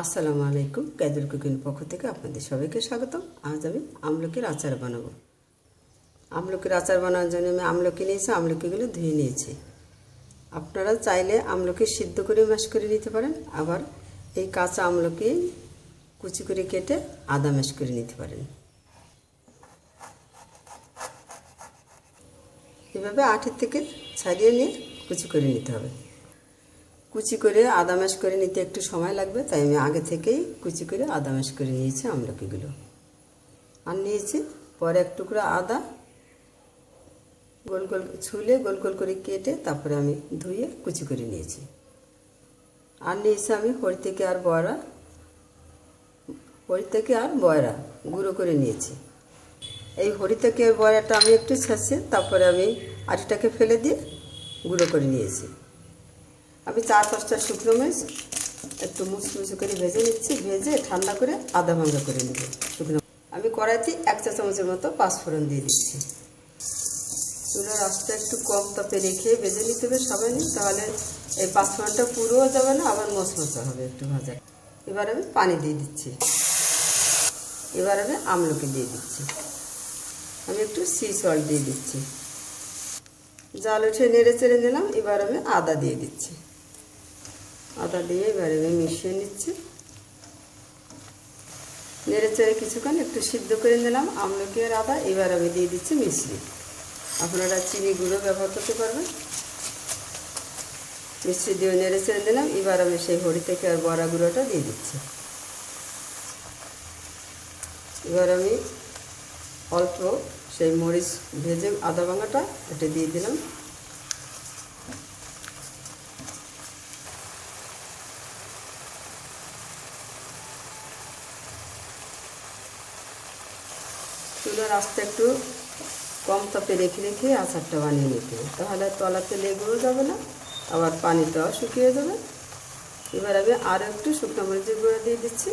আসসালামু আলাইকুম ক্যাদুর কুকিং পক্ষ থেকে আপনাদের সবাইকে স্বাগতম। আজ আমি আমলকির আচার বানাবো। আমলকির আচার বানানোর জন্য আমি আমলকি নিয়েছি, আমলকিগুলো ধুয়ে নিয়েছি। আপনারা চাইলে আমলকি সিদ্ধ করে ম্যাশ করে নিতে পারেন, আবার এই কাঁচা আমলকি কুচি করে কেটে আদা ম্যাশ করে নিতে পারেন। এভাবে আঠের থেকে ছাড়িয়ে নিয়ে কুচি করে নিতে হবে। কুচি করে আদা করে নিতে একটু সময় লাগবে, তাই আমি আগে থেকেই কুচি করে আদা করে নিয়েছি আমলকিগুলো। আর নিয়েছি পরে এক টুকরো আদা, গোল গোল ছুলে গোল গোল করে কেটে তারপরে আমি ধুয়ে কুচি করে নিয়েছি। আর নিয়েছি আমি হরি থেকে আর বয়রা, হরি থেকে আর বয়রা গুঁড়ো করে নিয়েছি। এই হরি থেকে বয়রাটা আমি একটু ছেঁচে তারপরে আমি আটিটাকে ফেলে দিয়ে গুঁড়ো করে নিয়েছি। আমি চার পাঁচটা শুকনো মরিচ, একটু মুচমুচে করে ভেজে নিচ্ছি, ভেজে ঠান্ডা করে আদা ভাঙ্গা করে নেব শুকনো। আমি কড়াইতে এক চা চামচের মতো পাঁচফোড়ন দিয়ে দিচ্ছি। চুলার আঁচটা একটু কম তাপে রেখে ভেজে নিতে হবে সবাই নিয়ে তাহলে এই পাঁচফোড়নটা পুরোও যাবে না, আবার মচমচা হবে একটু ভাজা। এবার আমি পানি দিয়ে দিচ্ছি। এবার আমি আমলকি দিয়ে দিচ্ছি। আমি একটু সি সল্ট দিয়ে দিচ্ছি। জাল উঠে নেড়ে চেড়ে নিলাম, এবার আমি আদা দিয়ে দিচ্ছি। আদা দিয়ে এবার আমি মিশিয়ে নিচ্ছি। নেড়ে চেড়ে কিছুক্ষণ একটু সিদ্ধ করে নিলাম আমলকি আর আদা, এবার আমি দিয়ে দিচ্ছি মিশ্রি। আপনারা চিনি গুঁড়ো ব্যবহার করতে পারবেন। মিশ্রি দিয়ে নেড়ে চেড়ে দিলাম এবার আমি সেই হরি থেকে আর বড়া গুঁড়োটা দিয়ে দিচ্ছি। এবার আমি অল্প সেই মরিচ, ভেজে আদা ভাঙাটা এটা দিয়ে দিলাম। চুলার আস্তে একটু কম তাপে রেখে রেখে আচারটা বানিয়ে নিতে তাহলে তলাতে লেগেও যাবে না, আবার পানিটাও শুকিয়ে যাবে। এবার আমি আরও একটু শুকনো মরিচের গুঁড়ো দিয়ে দিচ্ছি।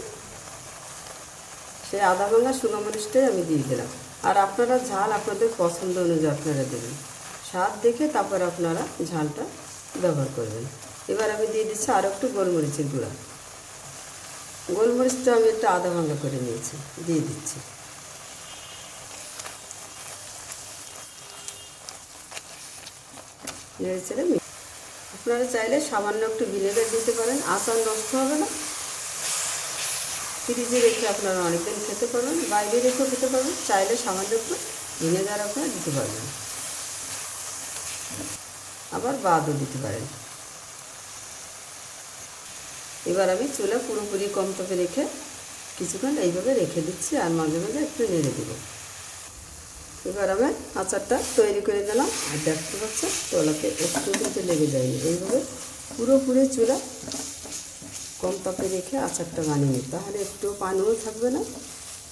সেই আদা ভাঙা শুকনো মরিচটাই আমি দিয়ে দিলাম। আর আপনারা ঝাল আপনাদের পছন্দ অনুযায়ী আপনারা দেবেন। স্বাদ দেখে তারপর আপনারা ঝালটা ব্যবহার করবেন। এবার আমি দিয়ে দিচ্ছি আরও একটু গোলমরিচের গুঁড়া। গোলমরিচটা আমি একটু আদা ভাঙা করে নিয়েছি, দিয়ে দিচ্ছি। নেড়ে মি- আপনারা চাইলে সামান্য একটু ভিনেগার দিতে পারেন, আচার নষ্ট হবে না। ফ্রিজে রেখে আপনারা অনেকদিন খেতে পারবেন, বাইরে রেখেও খেতে পারবেন, চাইলে সামান্য একটু ভিনেগার আপনারা দিতে পারবেন। আবার বাদও দিতে পারেন। এবার আমি চুলা পুরোপুরি কম তাপে রেখে কিছুক্ষণ এইভাবে রেখে দিচ্ছি, আর মাঝে মাঝে একটু নেড়ে দেবো। এবার আমি আচারটা তৈরি করে দিলাম আর দেখতে পাচ্ছেন, তোলাতে একটু কিন্তু লেগে যায়নি। এইভাবে পুরোপুরি চুলা কম তাপে রেখে আচারটা বানিয়ে নিই। তাহলে একটু পানিও থাকবে না,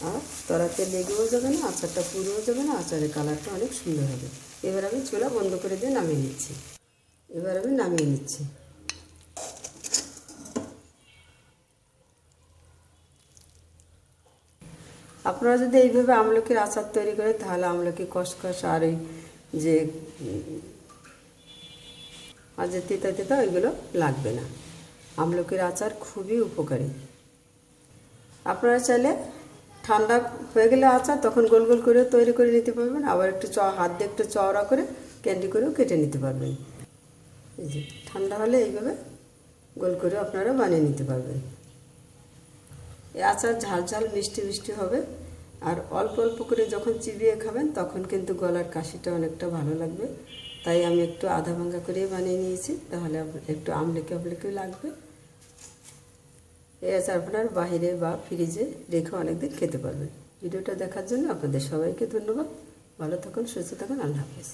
আর তলাতে লেগেও যাবে না, আচারটা পুরোও যাবে না, আচারের কালারটা অনেক সুন্দর হবে। এবার আমি চুলা বন্ধ করে দিয়ে নামিয়ে নিচ্ছি। এবার আমি নামিয়ে নিচ্ছি। আপনারা যদি এইভাবে আমলকির আচার তৈরি করেন, তাহলে আমলকি কষকষ আর এই যে, আর যে তিতা তিতা, ওইগুলো লাগবে না। আমলকির আচার খুবই উপকারী। আপনারা চাইলে ঠান্ডা হয়ে গেলে আচার তখন গোল গোল করে তৈরি করে নিতে পারবেন, আবার একটু চ, হাত দিয়ে একটু চওড়া করে ক্যান্ডি করেও কেটে নিতে পারবেন। এই যে, ঠান্ডা হলে এইভাবে গোল করে আপনারা বানিয়ে নিতে পারবেন। আচার ঝাল ঝাল, মিষ্টি মিষ্টি হবে। আর অল্প অল্প করে যখন চিবিয়ে খাবেন, তখন কিন্তু গলার কাশিটা অনেকটা ভালো লাগবে। তাই আমি একটু আধা ভাঙ্গা করেই বানিয়ে নিয়েছি। তাহলে একটু আমলেকে আমলেকেও লাগবে। এই আচার আপনার বাইরে বা ফ্রিজে রেখে অনেকদিন খেতে পারবেন। ভিডিওটা দেখার জন্য আপনাদের সবাইকে ধন্যবাদ। ভালো থাকুন, সুস্থ থাকুন, আল্লাহ হাফেজ।